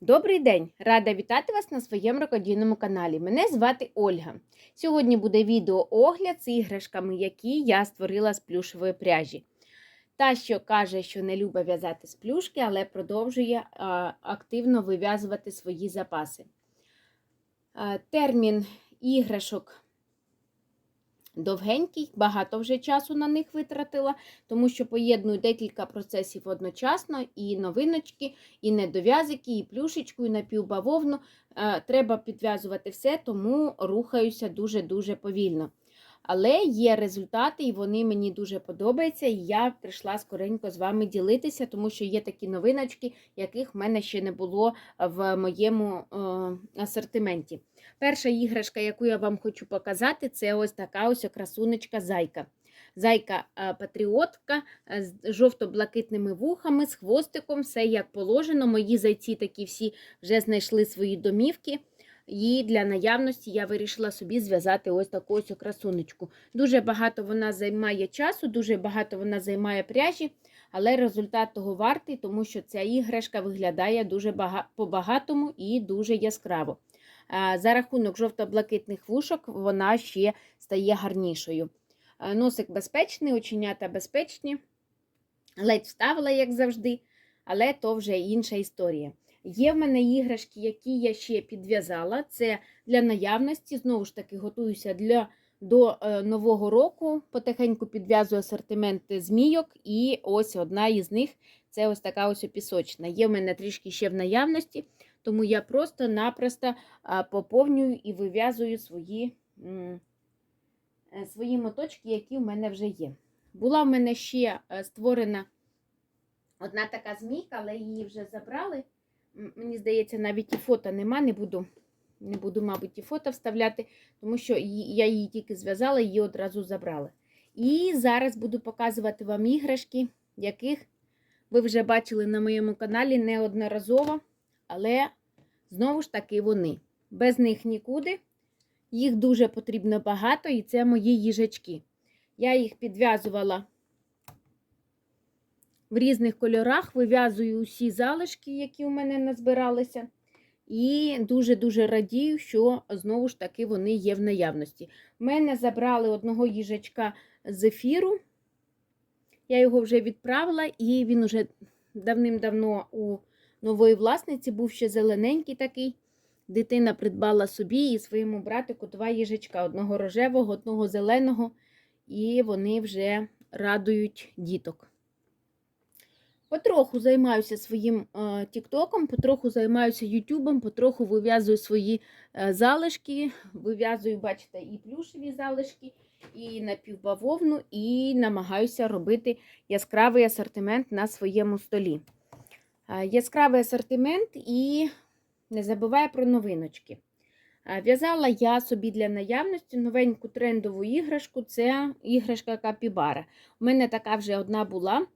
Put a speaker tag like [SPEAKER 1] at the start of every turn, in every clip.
[SPEAKER 1] Добрий день! Рада вітати вас на своєму рукодійному каналі. Мене звати Ольга. Сьогодні буде відеоогляд з іграшками, які я створила з плюшевої пряжі. Та, що каже, що не любить в'язати з плюшки, але продовжує а, активно вив'язувати свої запаси. А, термін іграшок довгенький, багато вже часу на них витратила, тому що поєдную декілька процесів одночасно, і новиночки, і недов'язики, і плюшечку, і напівбавовну. Е, Треба підв'язувати все, тому рухаюся дуже-дуже повільно. Але є результати, і вони мені дуже подобаються. І я прийшла скоренько з вами ділитися, тому що є такі новиночки, яких в мене ще не було в моєму е, асортименті. Перша іграшка, яку я вам хочу показати, це ось така ось красунечка зайка. Зайка е, е, з жовто-блакитними вухами, з хвостиком, все як положено. Мої зайці такі всі вже знайшли свої домівки. І для наявності я вирішила собі зв'язати ось таку ось красунечку. Дуже багато вона займає часу, дуже багато вона займає пряжі, але результат того вартий, тому що ця іграшка виглядає дуже по-багатому і дуже яскраво. За рахунок жовто-блакитних вушок вона ще стає гарнішою. Носик безпечний, оченята безпечні, ледь вставила, як завжди, але то вже інша історія. Є в мене іграшки, які я ще підв'язала. Це для наявності, знову ж таки, готуюся для, до е, нового року. Потихеньку підв'язую асортимент змійок, і ось одна із них це ось така ось пісочна. Є в мене трішки ще в наявності, тому я просто-напросто поповнюю і вив'язую свої, е, свої моточки, які в мене вже є. Була в мене ще е, створена одна така змійка, але її вже забрали. Мені здається, навіть і фото нема, не буду, не буду, мабуть, і фото вставляти, тому що я її тільки зв'язала, її одразу забрала. І зараз буду показувати вам іграшки, яких ви вже бачили на моєму каналі неодноразово, але знову ж таки вони. Без них нікуди. Їх дуже потрібно багато, і це мої їжачки. Я їх підв'язувала в різних кольорах, вив'язую усі залишки, які у мене назбиралися. І дуже-дуже радію, що знову ж таки вони є в наявності. У мене забрали одного їжачка з ефіру. Я його вже відправила, і він уже давним-давно у нової власниці був ще зелененький такий. Дитина придбала собі і своєму братику два їжачка: одного рожевого, одного зеленого, і вони вже радують діток. Потроху займаюся своїм е, Тіктоком, потроху займаюся Ютубом, потроху вив'язую свої е, залишки, вив'язую, бачите, і плюшеві залишки, і напівбавовну, і намагаюся робити яскравий асортимент на своєму столі. Е, яскравий асортимент і не забуваю про новиночки. В'язала я собі для наявності новеньку трендову іграшку це іграшка Капібара. У мене така вже одна була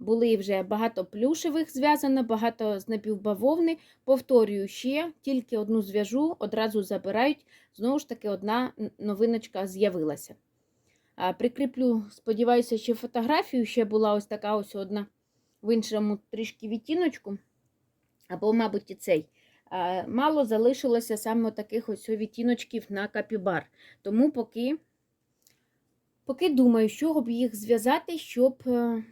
[SPEAKER 1] були вже багато плюшевих зв'язано, багато з напівбавовни. Повторюю ще, тільки одну зв'яжу, одразу забирають. Знову ж таки, одна новиночка з'явилася. Прикріплю, сподіваюся, що фотографію ще була ось така ось одна в іншому трішки відтіночку. Або, мабуть, і цей. Мало залишилося саме таких ось відтіночків на капібар. Тому поки, поки думаю, що б їх зв'язати, щоб. Е,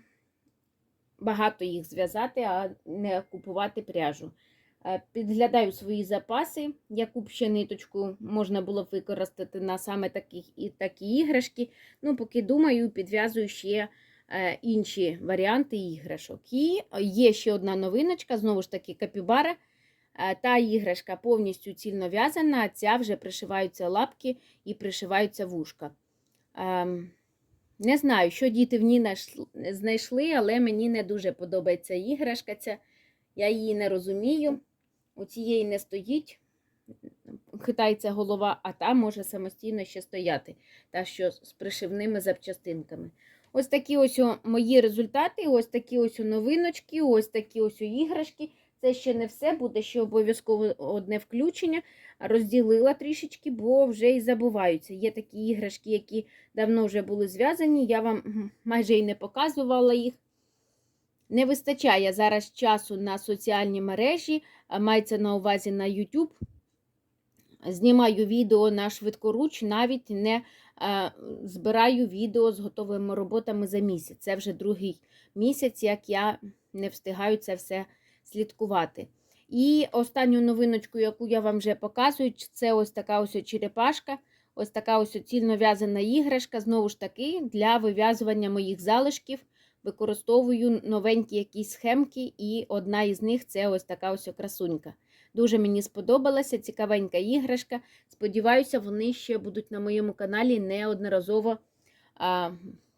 [SPEAKER 1] багато їх зв'язати, а не купувати пряжу. Е, підглядаю свої запаси, яку б ще ниточку можна було використати на саме таких і такі іграшки. Ну, Поки думаю, підв'язую ще інші варіанти іграшок. І є ще одна новиночка, знову ж таки, капібара. Е, та іграшка повністю цільно в'язана, ця вже пришиваються лапки і пришиваються вушка. Ем, не знаю, що діти в ній знайшли, але мені не дуже подобається іграшка. ця. Я її не розумію. У цієї не стоїть, хитається голова, а та може самостійно ще стояти, та що з пришивними запчастинками. Ось такі ось мої результати, ось такі ось новиночки, ось такі ось іграшки. Це ще не все, буде ще обов'язково одне включення. Розділила трішечки, бо вже і забуваються. Є такі іграшки, які давно вже були зв'язані. Я вам майже і не показувала їх. Не вистачає зараз часу на соціальні мережі, мається на увазі на YouTube. Знімаю відео на швидкоруч, навіть не збираю відео з готовими роботами за місяць. Це вже другий місяць, як я не встигаю це все слідкувати. І останню новиночку, яку я вам вже показую, це ось така ось черепашка, ось така ось цільно в'язана іграшка. Знову ж таки, для вив'язування моїх залишків використовую новенькі якісь схемки, і одна із них це ось така ось красунька. Дуже мені сподобалася цікавенька іграшка. Сподіваюся, вони ще будуть на моєму каналі неодноразово а,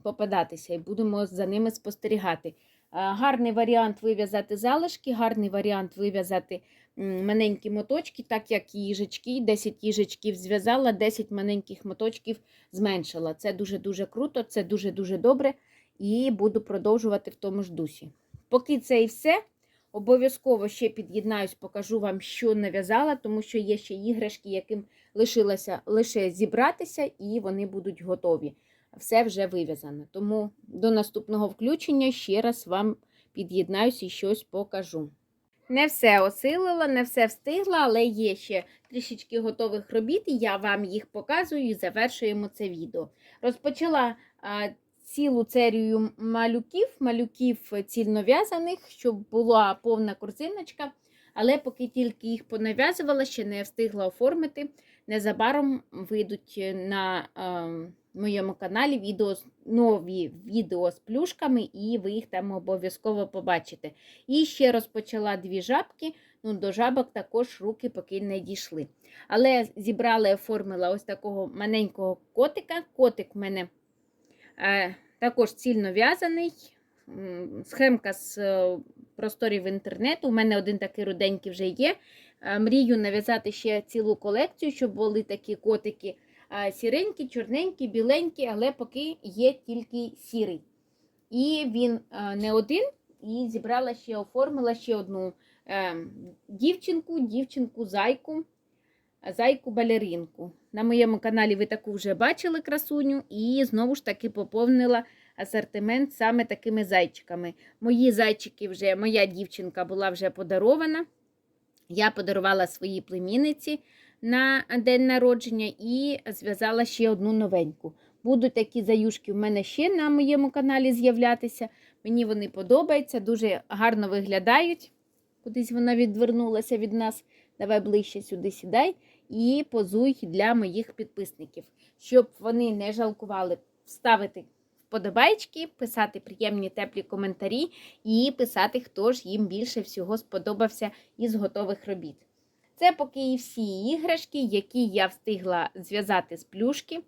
[SPEAKER 1] попадатися і будемо за ними спостерігати. А, гарний варіант вив'язати залишки, гарний варіант вив'язати маленькі моточки, так як їжачки, 10 їжачків зв'язала, 10 маленьких моточків зменшила. Це дуже-дуже круто, це дуже-дуже добре і буду продовжувати в тому ж дусі. Поки це і все. Обов'язково ще під'єднаюсь, покажу вам, що нав'язала, тому що є ще іграшки, яким лишилося лише зібратися, і вони будуть готові. Все вже вив'язано. Тому до наступного включення ще раз вам під'єднаюсь і щось покажу. Не все осилила, не все встигла, але є ще трішечки готових робіт, і я вам їх показую і завершуємо це відео. Розпочала цілу серію малюків, малюків цільнов'язаних, щоб була повна корзиночка. Але поки тільки їх понав'язувала, ще не встигла оформити. Незабаром вийдуть на е, моєму каналі відео, нові відео з плюшками, і ви їх там обов'язково побачите. І ще розпочала дві жабки. Ну, До жабок також руки поки не дійшли. Але зібрала і оформила ось такого маленького котика. Котик в мене. Е, також цільно в'язаний. Схемка з е, просторів інтернету. У мене один такий руденький вже є. Е, Мрію нав'язати ще цілу колекцію, щоб були такі котики сіренькі, чорненькі, біленькі, але поки є тільки сірий. І він не один, і зібрала ще, оформила ще одну дівчинку, дівчинку-зайку зайку-балеринку. На моєму каналі ви таку вже бачили красуню, і знову ж таки поповнила асортимент саме такими зайчиками. Мої зайчики вже, моя дівчинка була вже подарована. Я подарувала своїй племінниці на день народження і зв'язала ще одну новеньку. Будуть такі заюшки в мене ще на моєму каналі з'являтися. Мені вони подобаються, дуже гарно виглядають. Кудись вона відвернулася від нас. Давай ближче сюди сідай і позуй для моїх підписників, щоб вони не жалкували ставити вподобайки, писати приємні теплі коментарі і писати, хто ж їм більше всього сподобався із готових робіт. Це поки і всі іграшки, які я встигла зв'язати з плюшки.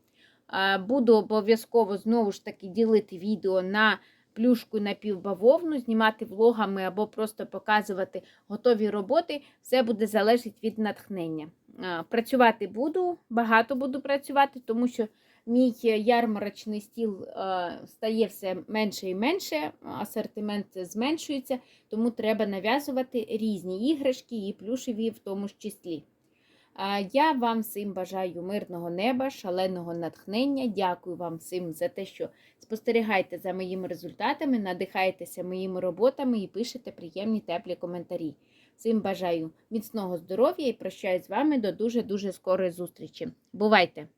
[SPEAKER 1] Буду обов'язково знову ж таки ділити відео на плюшку напівбавовну, знімати влогами або просто показувати готові роботи, все буде залежати від натхнення. Працювати буду, багато буду працювати, тому що мій ярмарочний стіл стає все менше і менше, асортимент зменшується, тому треба нав'язувати різні іграшки і плюшеві в тому ж числі. Я вам всім бажаю мирного неба, шаленого натхнення. Дякую вам всім за те, що спостерігаєте за моїми результатами, надихаєтеся моїми роботами і пишете приємні теплі коментарі. Всім бажаю міцного здоров'я і прощаюсь з вами до дуже-дуже скорої зустрічі. Бувайте!